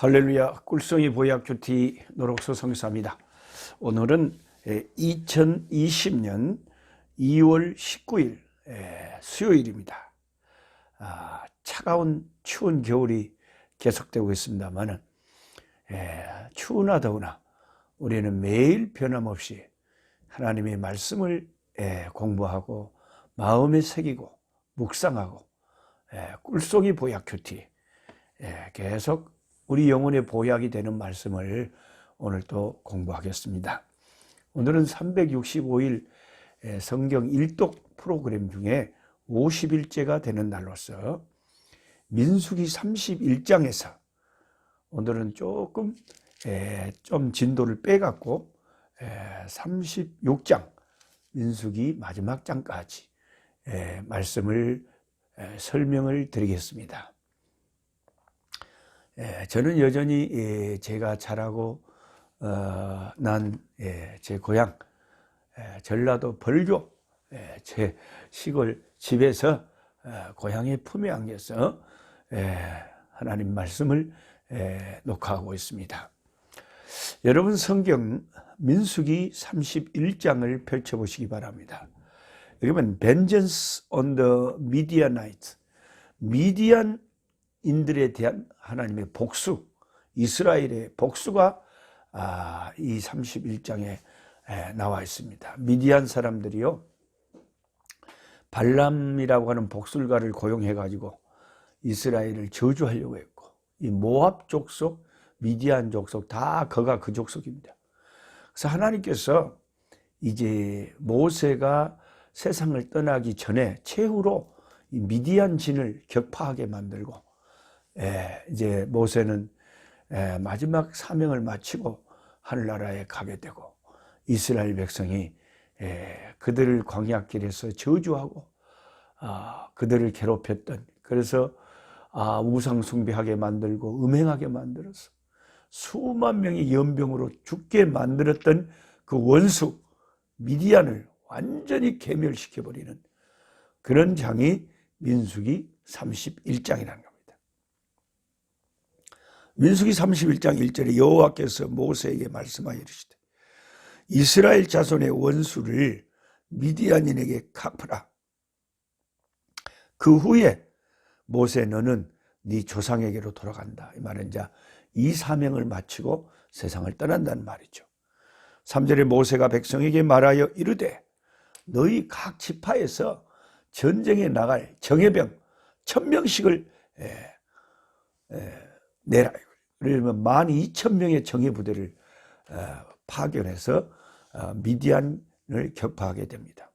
할렐루야 꿀성이 보약 큐티 노록소 성사입니다. 오늘은 2020년 2월 19일 수요일입니다. 아, 차가운 추운 겨울이 계속되고 있습니다만은 추우나 더우나 우리는 매일 변함없이 하나님의 말씀을 공부하고 마음에 새기고 묵상하고 꿀송이 보약 큐티 계속 우리 영혼의 보약이 되는 말씀을 오늘 또 공부하겠습니다. 오늘은 365일 성경 일독 프로그램 중에 50일째가 되는 날로서 민수기 31장에서 오늘은 조금 좀 진도를 빼갖고 36장 민수기 마지막 장까지 말씀을 설명을 드리겠습니다. 예, 저는 여전히 예, 제가 자라고 어, 난제 고향 예, 전라도 벌교 제 시골 집에서 어, 고향의 품에 안겨서 하나님 말씀을 녹화하고 있습니다. 여러분 성경 민수기 31장을 펼쳐보시기 바랍니다. 여기 보면 Vengeance on the Midianite 미디안 인들에 대한 하나님의 복수, 이스라엘의 복수가 아, 이 31장에 나와 있습니다. 미디안 사람들이요, 발람이라고 하는 복술가를 고용해 가지고 이스라엘을 저주하려고 했고, 이 모압 족속, 미디안 족속 다 그가 그 족속입니다. 그래서 하나님께서 이제 모세가 세상을 떠나기 전에 최후로 미디안 진을 격파하게 만들고 예, 이제 모세는 예, 마지막 사명을 마치고 하늘나라에 가게 되고 이스라엘 백성이 예, 그들을 광야길에서 저주하고 아, 그들을 괴롭혔던 그래서 아, 우상 숭배하게 만들고 음행하게 만들어서 수만 명이 연병으로 죽게 만들었던 그 원수 미디안을 완전히 괴멸시켜 버리는 그런 장이 민수기 31장이라는 겁니다. 민수기 31장 1절에 여호와께서 모세에게 말씀하여 이르시되 이스라엘 자손의 원수를 미디안인에게 갚으라. 그 후에 모세 너는 네 조상에게로 돌아간다. 이 말은 이제 이 사명을 마치고 세상을 떠난다는 말이죠. 3절에 모세가 백성에게 말하여 이르되 너희 각 지파에서 전쟁에 나갈 정예병 천명씩을 내라. 들면 만 이천 명의 정예 부대를 어, 파견해서 어, 미디안을 격파하게 됩니다.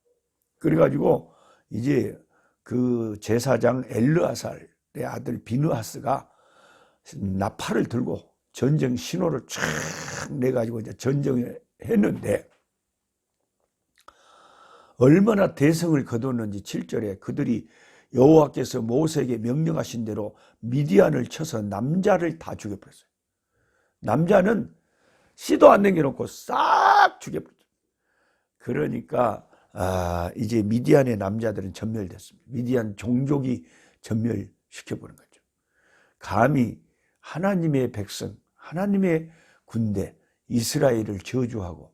그래가지고 이제 그 제사장 엘르아살의 아들 비누하스가 나팔을 들고 전쟁 신호를 쫙 내가지고 이제 전쟁을 했는데 얼마나 대성을 거뒀는지 7절에 그들이 여호와께서 모세에게 명령하신 대로 미디안을 쳐서 남자를 다 죽여버렸어요. 남자는 씨도 안 남겨놓고 싹 죽여버렸어요. 그러니까 아, 이제 미디안의 남자들은 전멸됐습니다. 미디안 종족이 전멸시켜버린 거죠. 감히 하나님의 백성, 하나님의 군대, 이스라엘을 저주하고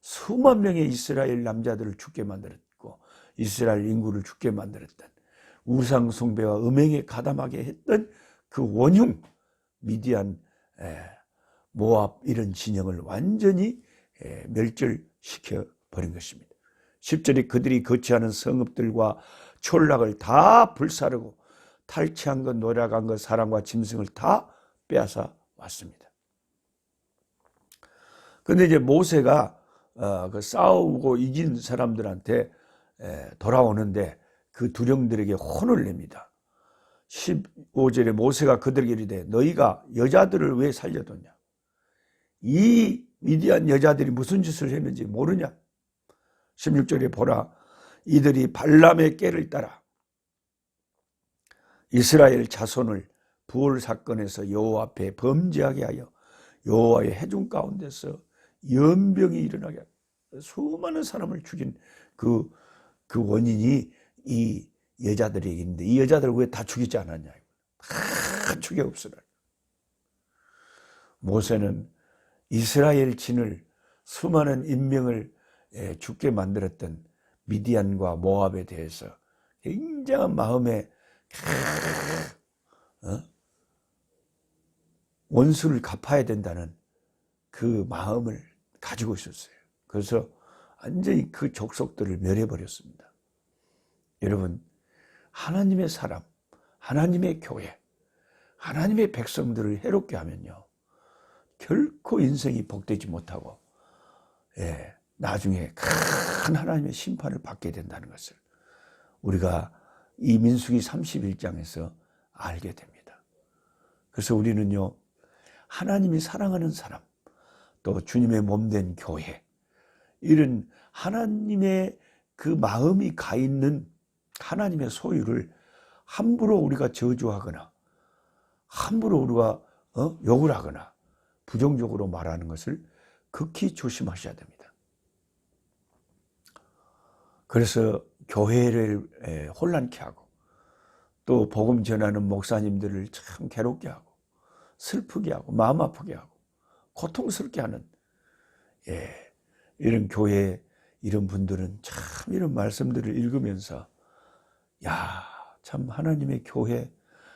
수만 명의 이스라엘 남자들을 죽게 만들었고 이스라엘 인구를 죽게 만들었던 우상 숭배와 음행에 가담하게 했던 그 원흉 미디안 모압 이런 진영을 완전히 멸절시켜 버린 것입니다. 10절에 그들이 거치하는 성읍들과 촌락을 다 불사르고 탈취한 것, 노략한 것, 사람과 짐승을 다 빼앗아 왔습니다. 근데 이제 모세가 어, 그 싸우고 이긴 사람들한테 돌아오는데 그 두령들에게 혼을 냅니다. 15절에 모세가 그들에게 이르되 너희가 여자들을 왜 살려뒀냐? 이 위대한 여자들이 무슨 짓을 했는지 모르냐? 16절에 보라 이들이 발람의 깨를 따라 이스라엘 자손을 부월 사건에서 여호와 앞에 범죄하게 하여 여호와의 해중 가운데서 연병이 일어나게 수많은 사람을 죽인 그, 그 원인이 이 여자들이 있는데 이 여자들을 왜다 죽이지 않았냐? 다 죽여 없으라. 모세는 이스라엘 진을 수많은 인명을 예, 죽게 만들었던 미디안과 모압에 대해서 굉장한 마음에 어? 원수를 갚아야 된다는 그 마음을 가지고 있었어요. 그래서 완전히 그 족속들을 멸해버렸습니다. 여러분, 하나님의 사람, 하나님의 교회, 하나님의 백성들을 해롭게 하면요. 결코 인생이 복되지 못하고, 예, 나중에 큰 하나님의 심판을 받게 된다는 것을 우리가 이 민수기 31장에서 알게 됩니다. 그래서 우리는요, 하나님이 사랑하는 사람, 또 주님의 몸된 교회, 이런 하나님의 그 마음이 가 있는 하나님의 소유를 함부로 우리가 저주하거나 함부로 우리가 어? 욕을 하거나 부정적으로 말하는 것을 극히 조심하셔야 됩니다. 그래서 교회를 혼란케 하고 또 복음 전하는 목사님들을 참 괴롭게 하고 슬프게 하고 마음 아프게 하고 고통스럽게 하는 예, 이런 교회 이런 분들은 참 이런 말씀들을 읽으면서 야, 참 하나님의 교회,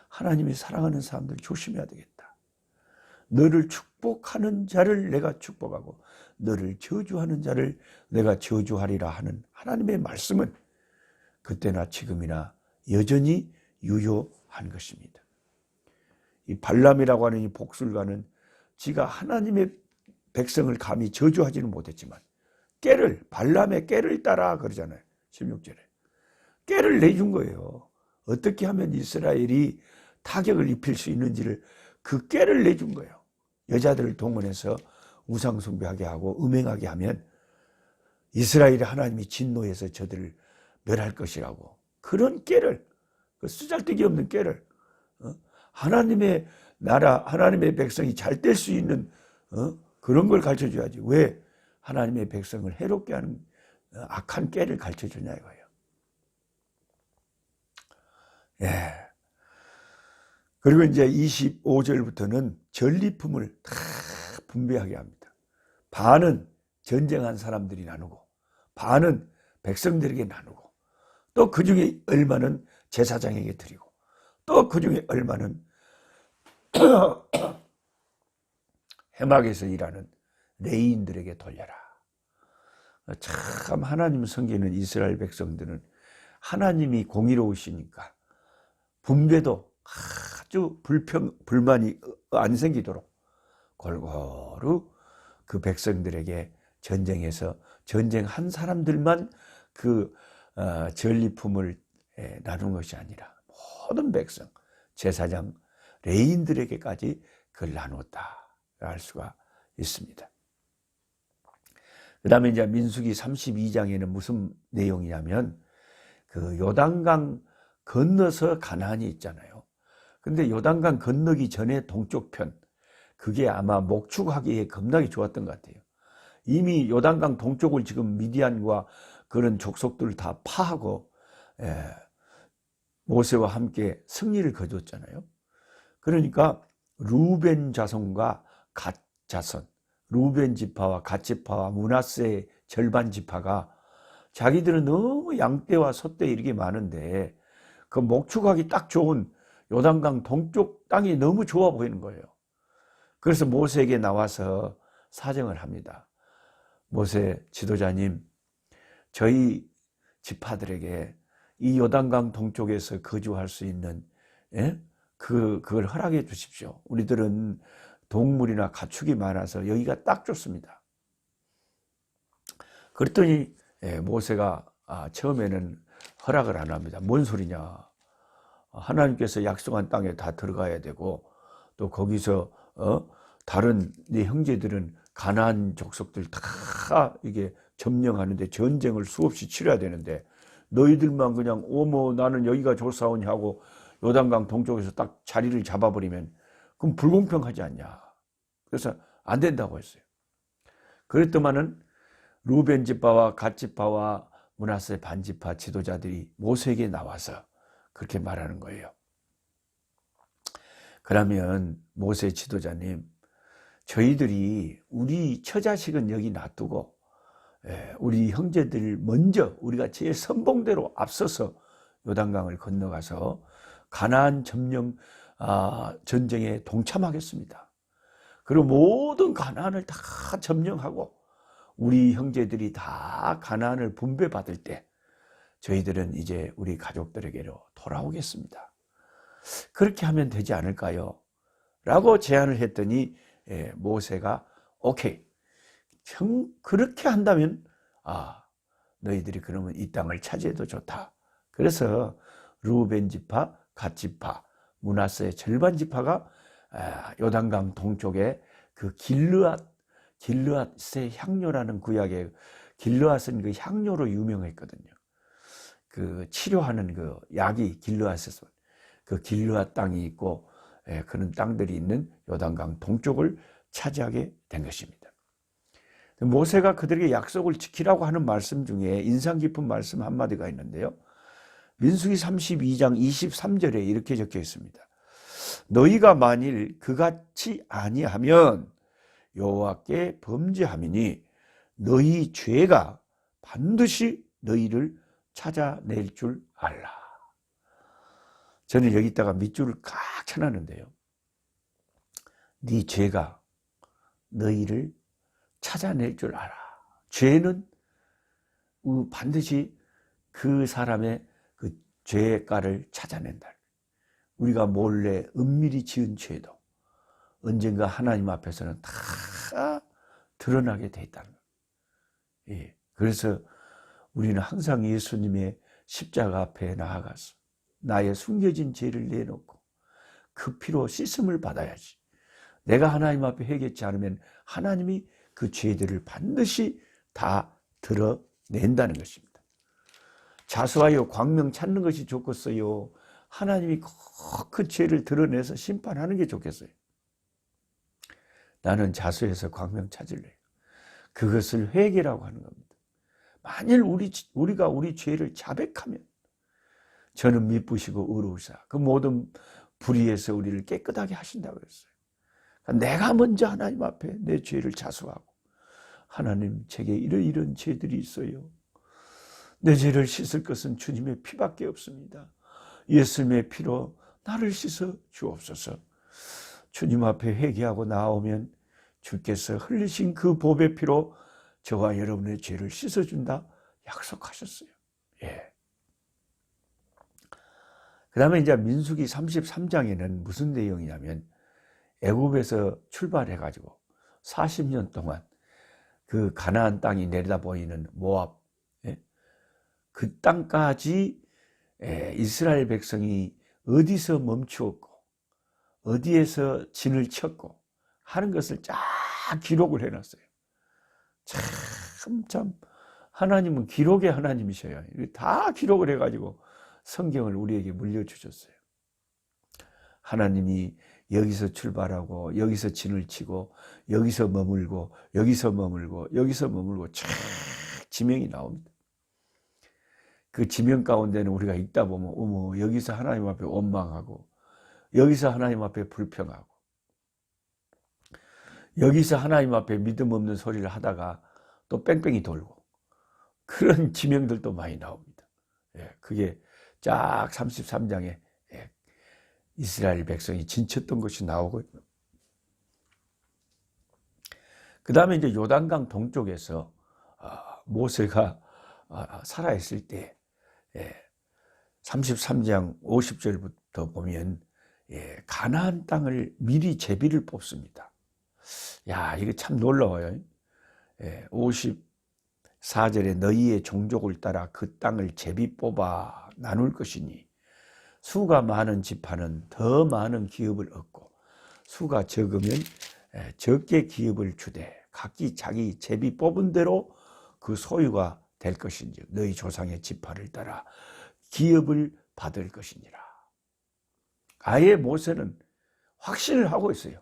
하나님이 사랑하는 사람들 조심해야 되겠다. 너를 축복하는 자를 내가 축복하고 너를 저주하는 자를 내가 저주하리라 하는 하나님의 말씀은 그때나 지금이나 여전히 유효한 것입니다. 이 발람이라고 하는 이 복술가는 지가 하나님의 백성을 감히 저주하지는 못했지만 깨를 발람의 깨를 따라 그러잖아요. 16절에. 깨를 내준 거예요. 어떻게 하면 이스라엘이 타격을 입힐 수 있는지를 그 깨를 내준 거예요. 여자들을 동원해서 우상숭배하게 하고 음행하게 하면 이스라엘의 하나님이 진노해서 저들을 멸할 것이라고 그런 깨를 그 쓰잘데기 없는 깨를 어? 하나님의 나라 하나님의 백성이 잘 될 수 있는 어? 그런 걸 가르쳐 줘야지 왜 하나님의 백성을 해롭게 하는 어, 악한 깨를 가르쳐 주냐 이거예요. 예. 그리고 이제 25절부터는 전리품을 다 분배하게 합니다. 반은 전쟁한 사람들이 나누고, 반은 백성들에게 나누고, 또 그 중에 얼마는 제사장에게 드리고, 또 그 중에 얼마는 해막에서 일하는 레인들에게 돌려라. 참 하나님 섬기는 이스라엘 백성들은 하나님이 공의로우시니까 분배도 아주 불평 불만이 안 생기도록 골고루 그 백성들에게 전쟁에서 전쟁한 사람들만 그 어, 전리품을 나눈 것이 아니라 모든 백성 제사장 레인들에게까지 그걸 나누었다 할 수가 있습니다. 그 다음에 이제 민수기 32장에는 무슨 내용이냐면 그 요단강 건너서 가나안이 있잖아요. 근데 요단강 건너기 전에 동쪽 편 그게 아마 목축하기에 겁나게 좋았던 것 같아요. 이미 요단강 동쪽을 지금 미디안과 그런 족속들을 다 파하고 예, 모세와 함께 승리를 거뒀잖아요. 그러니까 루벤 자손과 갓 자손 루벤 지파와 갓 지파와 문하세의 절반 지파가 자기들은 너무 양떼와 소떼 이렇게 많은데 그 목축하기 딱 좋은 요단강 동쪽 땅이 너무 좋아 보이는 거예요. 그래서 모세에게 나와서 사정을 합니다. 모세 지도자님, 저희 지파들에게 이 요단강 동쪽에서 거주할 수 있는 예? 그 그걸 허락해 주십시오. 우리들은 동물이나 가축이 많아서 여기가 딱 좋습니다. 그랬더니 예, 모세가 아, 처음에는 허락을 안 합니다. 뭔 소리냐? 하나님께서 약속한 땅에 다 들어가야 되고 또 거기서 어? 다른 네 형제들은 가나안 족속들 다 이게 점령하는데 전쟁을 수없이 치러야 되는데 너희들만 그냥 오모 나는 여기가 좋사오니 하고 요단강 동쪽에서 딱 자리를 잡아버리면 그럼 불공평하지 않냐. 그래서 안 된다고 했어요. 그랬더만은 루벤 지파와 갓 지파와 문하세 반지파 지도자들이 모세에게 나와서 그렇게 말하는 거예요. 그러면 모세 지도자님, 저희들이 우리 처자식은 여기 놔두고 예, 우리 형제들 먼저 우리가 제일 선봉대로 앞서서 요단강을 건너가서 가나안 점령 아, 전쟁에 동참하겠습니다. 그리고 모든 가나안을 다 점령하고 우리 형제들이 다 가나안을 분배받을 때 저희들은 이제 우리 가족들에게로 돌아오겠습니다. 그렇게 하면 되지 않을까요? 라고 제안을 했더니 예, 모세가 오케이. 형, 그렇게 한다면 아 너희들이 그러면 이 땅을 차지해도 좋다. 그래서 루벤 지파, 갓 지파, 문하스의 절반 지파가 아, 요단강 동쪽에 그 길르앗 길르앗의 향료라는 구약에 길르앗은 그 향료로 유명했거든요. 그 치료하는 그 약이 길르앗에서 그 길르앗 땅이 있고 예, 그런 땅들이 있는 요단강 동쪽을 차지하게 된 것입니다. 모세가 그들에게 약속을 지키라고 하는 말씀 중에 인상 깊은 말씀 한마디가 있는데요. 민수기 32장 23절에 이렇게 적혀 있습니다. 너희가 만일 그같이 아니하면 여호와께 범죄함이니 너희 죄가 반드시 너희를 찾아낼 줄 알라. 저는 여기다가 밑줄을 꽉 쳐놨는데요. 네 죄가 너희를 찾아낼 줄 알아. 죄는 반드시 그 사람의 그 죄가를 찾아낸다. 우리가 몰래 은밀히 지은 죄도 언젠가 하나님 앞에서는 다 드러나게 돼 있다는. 예. 그래서 우리는 항상 예수님의 십자가 앞에 나아가서 나의 숨겨진 죄를 내놓고 그 피로 씻음을 받아야지. 내가 하나님 앞에 회개치 않으면 하나님이 그 죄들을 반드시 다 드러낸다는 것입니다. 자수하여 광명 찾는 것이 좋겠어요. 하나님이 꼭그 죄를 드러내서 심판하는 게 좋겠어요. 나는 자수해서 광명 찾을래요. 그것을 회개라고 하는 겁니다. 만일 우리, 우리가 우리 죄를 자백하면 저는 미쁘시고 의로우사 그 모든 불의에서 우리를 깨끗하게 하신다고 그랬어요. 그러니까 내가 먼저 하나님 앞에 내 죄를 자수하고 하나님 제게 이런 이런 죄들이 있어요. 내 죄를 씻을 것은 주님의 피밖에 없습니다. 예수님의 피로 나를 씻어 주옵소서. 주님 앞에 회개하고 나오면 주께서 흘리신 그 보배 피로 저와 여러분의 죄를 씻어준다 약속하셨어요. 예. 그 다음에 이제 민수기 33장에는 무슨 내용이냐면 애굽에서 출발해 가지고 40년 동안 그 가나안 땅이 내려다 보이는 모압 예? 그 땅까지 예, 이스라엘 백성이 어디서 멈추었고 어디에서 진을 쳤고 하는 것을 쫙 기록을 해놨어요. 참, 참, 하나님은 기록의 하나님이셔요. 다 기록을 해가지고 성경을 우리에게 물려주셨어요. 하나님이 여기서 출발하고 여기서 진을 치고 여기서 머물고 여기서 머물고 여기서 머물고 쫙 지명이 나옵니다. 그 지명 가운데는 우리가 있다 보면 어머 여기서 하나님 앞에 원망하고 여기서 하나님 앞에 불평하고 여기서 하나님 앞에 믿음 없는 소리를 하다가 또 뺑뺑이 돌고 그런 지명들도 많이 나옵니다. 예, 그게 쫙 33장에 예, 이스라엘 백성이 진쳤던 것이 나오고 그 다음에 이제 요단강 동쪽에서 아, 모세가 아, 살아있을 때 33장 50절부터 보면 예, 가나안 땅을 미리 제비를 뽑습니다. 야, 이게 참 놀라워요. 54절에 너희의 종족을 따라 그 땅을 제비 뽑아 나눌 것이니 수가 많은 지파는 더 많은 기업을 얻고 수가 적으면 적게 기업을 주되 각기 자기 제비 뽑은 대로 그 소유가 될 것인지 너희 조상의 지파를 따라 기업을 받을 것이니라. 아예 모세는 확신을 하고 있어요.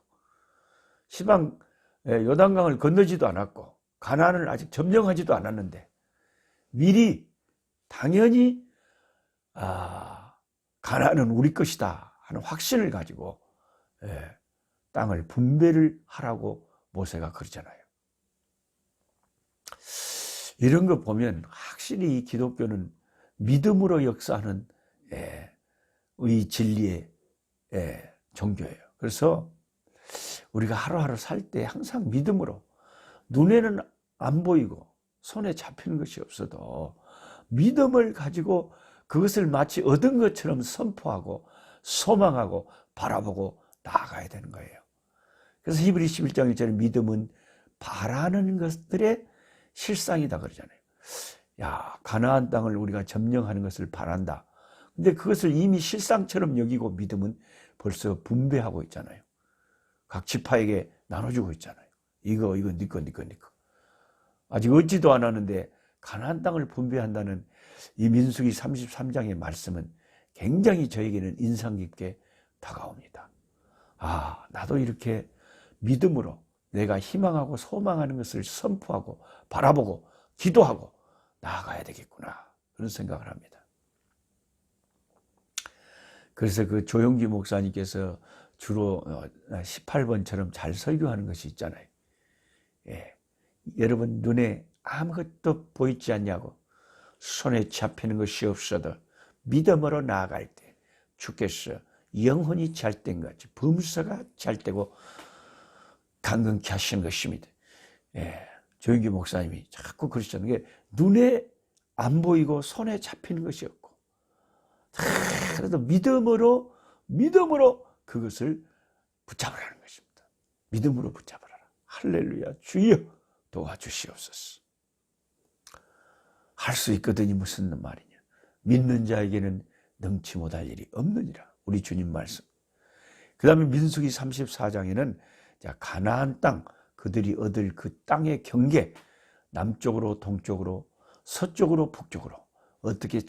시방 요단강을 건너지도 않았고 가나안을 아직 점령하지도 않았는데 미리 당연히 아, 가나안은 우리 것이다 하는 확신을 가지고 예, 땅을 분배를 하라고 모세가 그러잖아요. 이런 거 보면 확실히 이 기독교는 믿음으로 역사하는 예, 이 진리의 예, 종교예요. 그래서 우리가 하루하루 살 때 항상 믿음으로 눈에는 안 보이고 손에 잡히는 것이 없어도 믿음을 가지고 그것을 마치 얻은 것처럼 선포하고 소망하고 바라보고 나아가야 되는 거예요. 그래서 히브리 11장 1절에 믿음은 바라는 것들의 실상이다 그러잖아요. 야, 가나안 땅을 우리가 점령하는 것을 바란다. 근데 그것을 이미 실상처럼 여기고 믿음은 벌써 분배하고 있잖아요. 각 지파에게 나눠주고 있잖아요. 이거 이거 니꺼 니꺼 니꺼. 아직 얻지도 않았는데 가나안 땅을 분배한다는 이 민수기 33장의 말씀은 굉장히 저에게는 인상 깊게 다가옵니다. 아, 나도 이렇게 믿음으로 내가 희망하고 소망하는 것을 선포하고 바라보고 기도하고 나아가야 되겠구나. 그런 생각을 합니다. 그래서 그 조영기 목사님께서 주로 18번처럼 잘 설교하는 것이 있잖아요. 예. 여러분 눈에 아무것도 보이지 않냐고 손에 잡히는 것이 없어도 믿음으로 나아갈 때 주께서 영혼이 잘된 같이 범사가 잘되고 강건케 하시는 것입니다. 예, 조영기 목사님이 자꾸 그러셨는 게 눈에 안 보이고 손에 잡히는 것이 없고 그래도 믿음으로 믿음으로 그것을 붙잡으라는 것입니다. 믿음으로 붙잡으라. 할렐루야 주여 도와주시옵소서. 할 수 있거든이 무슨 말이냐. 믿는 자에게는 능치 못할 일이 없느니라. 우리 주님 말씀. 그 다음에 민수기 34장에는 가나안 땅, 그들이 얻을 그 땅의 경계, 남쪽으로 동쪽으로 서쪽으로 북쪽으로 어떻게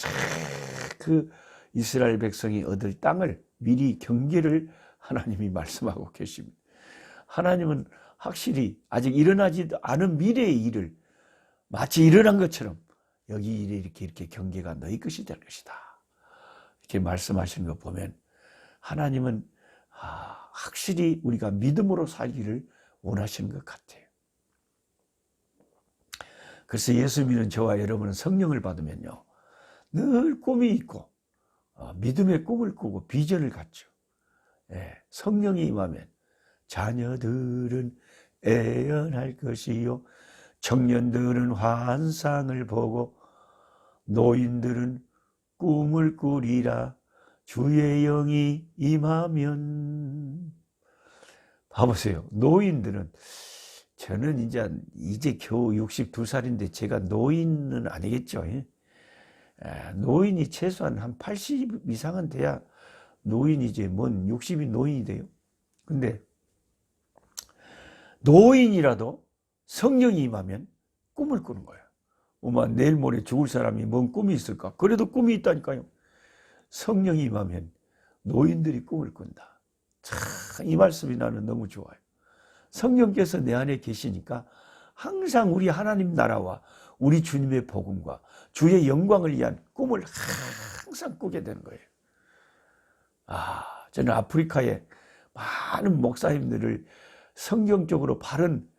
그 이스라엘 백성이 얻을 땅을 미리 경계를 하나님이 말씀하고 계십니다. 하나님은 확실히 아직 일어나지 않은 미래의 일을 마치 일어난 것처럼 여기 일에 이렇게 이렇게 경계가 너희 것이 될 것이다. 이렇게 말씀하시는 거 보면 하나님은 아, 확실히 우리가 믿음으로 살기를 원하시는 것 같아요. 그래서 예수 믿는 저와 여러분은 성령을 받으면요. 늘 꿈이 있고 어, 믿음의 꿈을 꾸고 비전을 갖죠. 예, 성령이 임하면 자녀들은 애연할 것이요. 청년들은 환상을 보고 노인들은 꿈을 꾸리라. 주의 영이 임하면 봐보세요. 노인들은 저는 이제 이제 겨우 62살인데 제가 노인은 아니겠죠. 예? 노인이 최소한 한 80 이상은 돼야 노인이지 뭔 60이 노인이 돼요. 근데 노인이라도 성령이 임하면 꿈을 꾸는 거야. 어마 내일 모레 죽을 사람이 뭔 꿈이 있을까? 그래도 꿈이 있다니까요. 성령이 임하면 노인들이 꿈을 꾼다. 참 이 말씀이 나는 너무 좋아요. 성령께서 내 안에 계시니까 항상 우리 하나님 나라와 우리 주님의 복음과 주의 영광을 위한 꿈을 항상 꾸게 되는 거예요. 아, 저는 아프리카에 많은 목사님들을 성경적으로 바른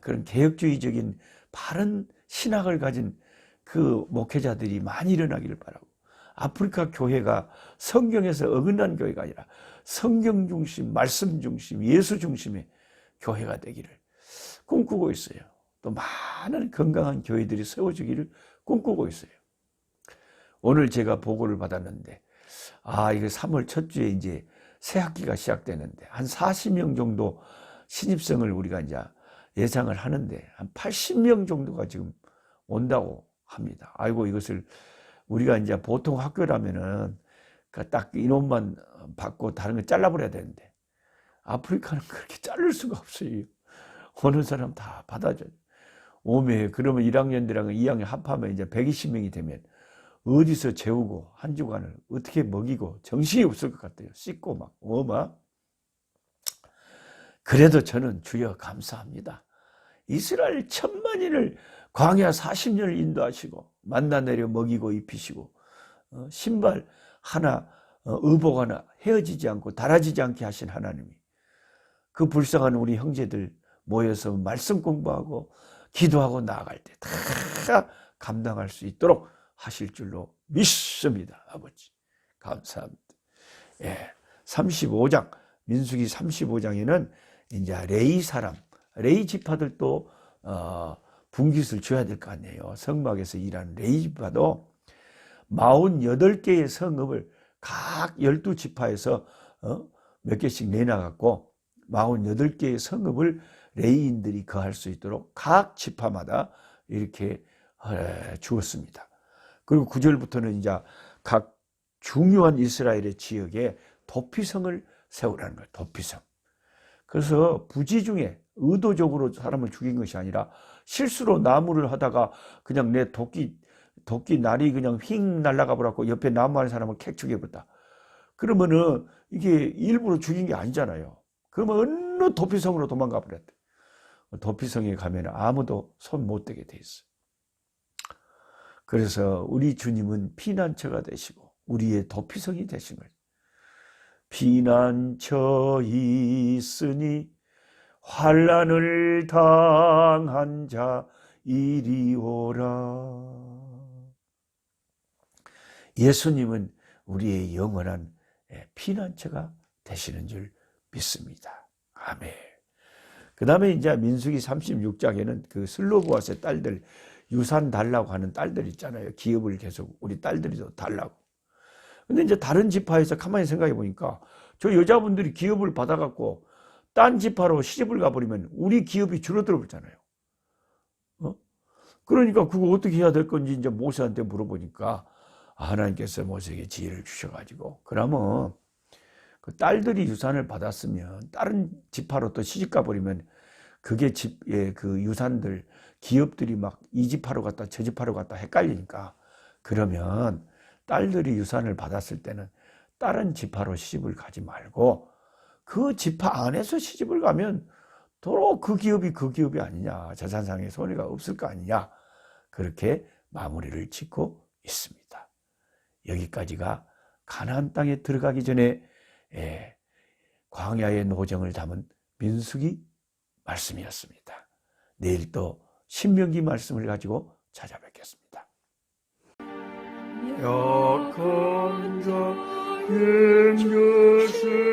그런 개혁주의적인 바른 신학을 가진 그 목회자들이 많이 일어나기를 바라고 아프리카 교회가 성경에서 어긋난 교회가 아니라 성경 중심, 말씀 중심, 예수 중심의 교회가 되기를 꿈꾸고 있어요. 또 많은 건강한 교회들이 세워지기를 꿈꾸고 있어요. 오늘 제가 보고를 받았는데, 아, 이거 3월 첫 주에 이제 새 학기가 시작되는데, 한 40명 정도 신입생을 우리가 이제 예상을 하는데, 한 80명 정도가 지금 온다고 합니다. 아이고, 이것을 우리가 이제 보통 학교라면은 그딱 인원만 받고 다른 거 잘라버려야 되는데 아프리카는 그렇게 자를 수가 없어요. 오는 사람 다 받아줘요. 오메 그러면 1학년들이랑 2학년 합하면 이제 120명이 되면 어디서 재우고 한 주간을 어떻게 먹이고 정신이 없을 것 같아요. 씻고 막 어마. 그래도 저는 주여 감사합니다. 이스라엘 천만인을 광야 40년을 인도하시고 만나 내려 먹이고 입히시고 어, 신발 하나 어, 의복 하나 헤어지지 않고 달아지지 않게 하신 하나님이 그 불쌍한 우리 형제들 모여서 말씀 공부하고 기도하고 나아갈 때 다 감당할 수 있도록 하실 줄로 믿습니다. 아버지. 감사합니다. 예. 35장, 민수기 35장에는 이제 레이 사람, 레이 지파들도 어, 분깃을 줘야 될 거 아니에요. 성막에서 일하는 레이 지파도 48개의 성읍을 각 12지파에서 어? 몇 개씩 내놔갖고 48개의 성읍을 레이인들이 거할 수 있도록 각 지파마다 이렇게 에, 주었습니다. 그리고 9절부터는 이제 각 중요한 이스라엘의 지역에 도피성을 세우라는 거예요. 도피성. 그래서 부지 중에 의도적으로 사람을 죽인 것이 아니라 실수로 나무를 하다가 그냥 내 도끼 도끼 날이 그냥 휙 날아가 버렸고 옆에 나무 하는 사람을 캑 죽여버렸다. 그러면은 이게 일부러 죽인 게 아니잖아요. 그러면 어느 도피성으로 도망가 버렸대. 도피성에 가면 아무도 손 못 대게 돼 있어. 그래서 우리 주님은 피난처가 되시고 우리의 도피성이 거예요. 피난처 있으니 환란을 당한 자 이리 오라. 예수님은 우리의 영원한 피난처가 되시는 줄 믿습니다. 아멘. 그 다음에 이제 민수기 36장에는 그 슬로보아스의 딸들 유산 달라고 하는 딸들 있잖아요. 기업을 계속 우리 딸들이도 달라고. 근데 이제 다른 지파에서 가만히 생각해 보니까 저 여자분들이 기업을 받아갖고 딴 지파로 시집을 가버리면 우리 기업이 줄어들어 버잖아요. 어? 그러니까 그거 어떻게 해야 될 건지 이제 모세한테 물어보니까 하나님께서 모세에게 지혜를 주셔가지고 그러면 그 딸들이 유산을 받았으면 다른 지파로 또 시집 가 버리면 그게 집의 그 유산들 기업들이 막 이 지파로 갔다 저 지파로 갔다 헷갈리니까 그러면 딸들이 유산을 받았을 때는 다른 지파로 시집을 가지 말고 그 지파 안에서 시집을 가면 도로 그 기업이 그 기업이 아니냐 재산상의 손해가 없을 거 아니냐 그렇게 마무리를 짓고 있습니다. 여기까지가 가나안 땅에 들어가기 전에 예, 광야의 노정을 담은 민수기 말씀이었습니다. 내일 또 신명기 말씀을 가지고 찾아뵙겠습니다. 약한 자 힘겨시